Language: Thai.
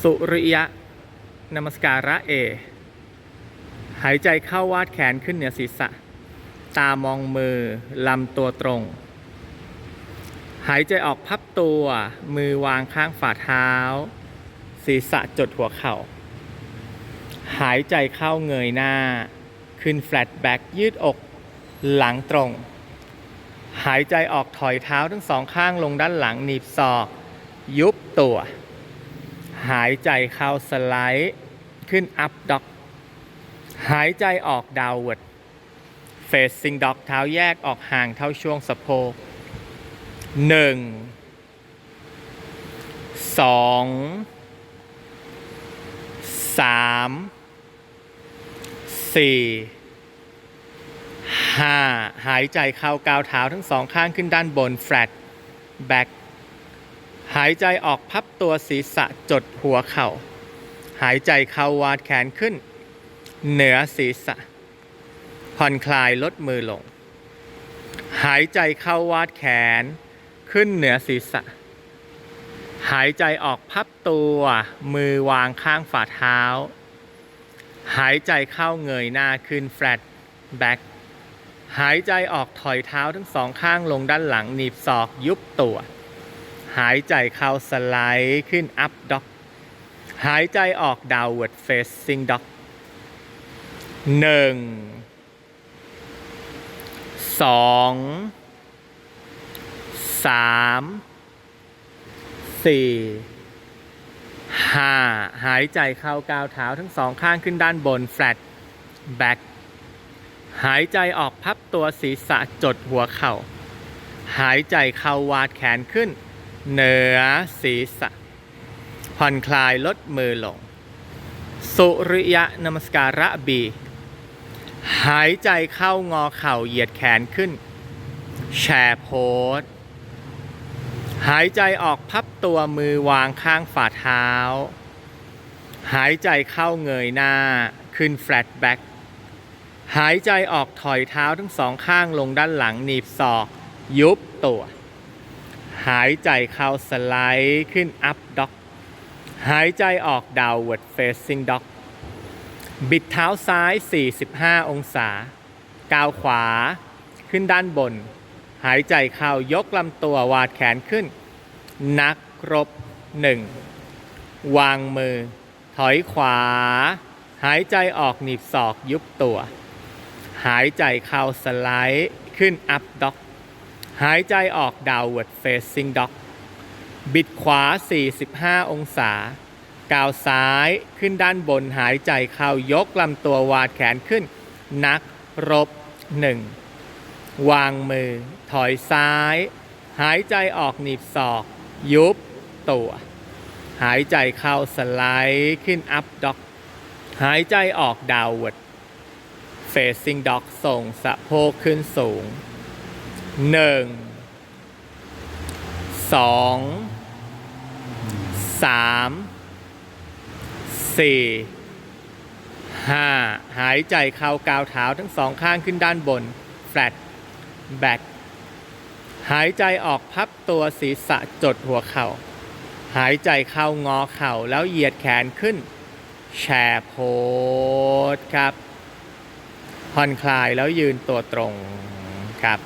สุริยะนมัสการะเอ หายใจเข้าวาดแขนขึ้นเหนือศีรษะ ตามองมือ ลำตัวตรง หายใจออกพับตัว มือวางข้างฝ่าเท้า ศีรษะจดหัวเข่า หายใจเข้าเงยหน้า ขึ้นแฟลตแบ็กยืดอก หลังตรง หายใจออกถอยเท้าทั้งสองข้างลงด้านหลังหนีบศอก ยุบตัว หายใจเข้าสไลด์ ขึ้นอัพด็อกหายใจออกดาวเวิร์ดเฟสซิงด็อกเท้าแยกออกห่างเท่าช่วงสะโพกหนึ่งสองสามสี่ห้าหายใจเข้าก้าวเท้าทั้งสองข้างขึ้นด้านบนแฟลตแบ็ก หายใจออกพับตัวศีรษะจดหัวเข่า หายใจเข้าวาดแขนขึ้น เหนือศีรษะ ผ่อนคลายลดมือลง หายใจเข้าวาดแขน ขึ้นเหนือศีรษะ หายใจออกพับตัว มือวางข้างฝ่าเท้า หายใจเข้าเงยหน้าขึ้นแฟลตแบ็กหายใจออกถอยเท้าทั้งสองข้างลงด้านหลังหนีบศอกยุบตัว หายใจเข้าสไลด์ขึ้นอัพด็อกหายใจออกดาวเวิร์ดเฟสซิงด็อกหนึ่งสองสามสี่ห้าหายใจเข้าก้าวเท้าทั้งสองข้างขึ้นด้านบนแฟลตแบ็กหายใจออกพับตัวศีรษะจดหัวเข่าหายใจเข้าวาดแขนขึ้น เหนือศีรษะผ่อนคลายลดมือลง สุริยะนมัสการะบี หายใจเข้างอเข่าเหยียดแขนขึ้น แชร์โพสหายใจออกพับตัวมือวางข้างฝ่าเท้า หายใจเข้าเงยหน้าขึ้นแฟลตแบ็กหายใจออกถอยเท้าทั้งสองข้างลงด้านหลังหนีบศอก ยุบตัว หายใจเข้าสไลด์ขึ้นอัพด็อก หายใจออกดาวเวิร์ดเฟสซิ่งด็อก บิดเท้าซ้าย 45 องศา ก้าวขวา ขึ้นด้านบน หายใจเข้ายกลำตัววาดแขนขึ้น นักครบหนึ่งวางมือ ถอยขวา หายใจออกหนีบศอกยุบตัว หายใจเข้าสไลด์ขึ้นอัพด็อก หายใจออกดาวเวิร์ดเฟสซิงด็อกบิดขวา 45 องศา ก้าวซ้ายขึ้นด้านบนหายใจเข้ายกลำตัววาดแขนขึ้น นักรบหนึ่งวางมือ ถอยซ้าย หายใจออกหนีบศอก ยุบตัว หายใจเข้าสไลด์ขึ้นอัพด็อก หายใจออกดาวเวิร์ดเฟซิ่งด็อกส่งสะโพกขึ้นสูง หนึ่งสองสามสี่ห้าหายใจเข้ากาวเท้าทั้งสองข้างขึ้นด้านบน แฟลตแบ็กหายใจออกพับตัวศีรษะจดหัวเข่า หายใจเข้างอเข่าแล้วเหยียดแขนขึ้น แชร์โพสครับ ผ่อนคลายแล้วยืนตัวตรงครับ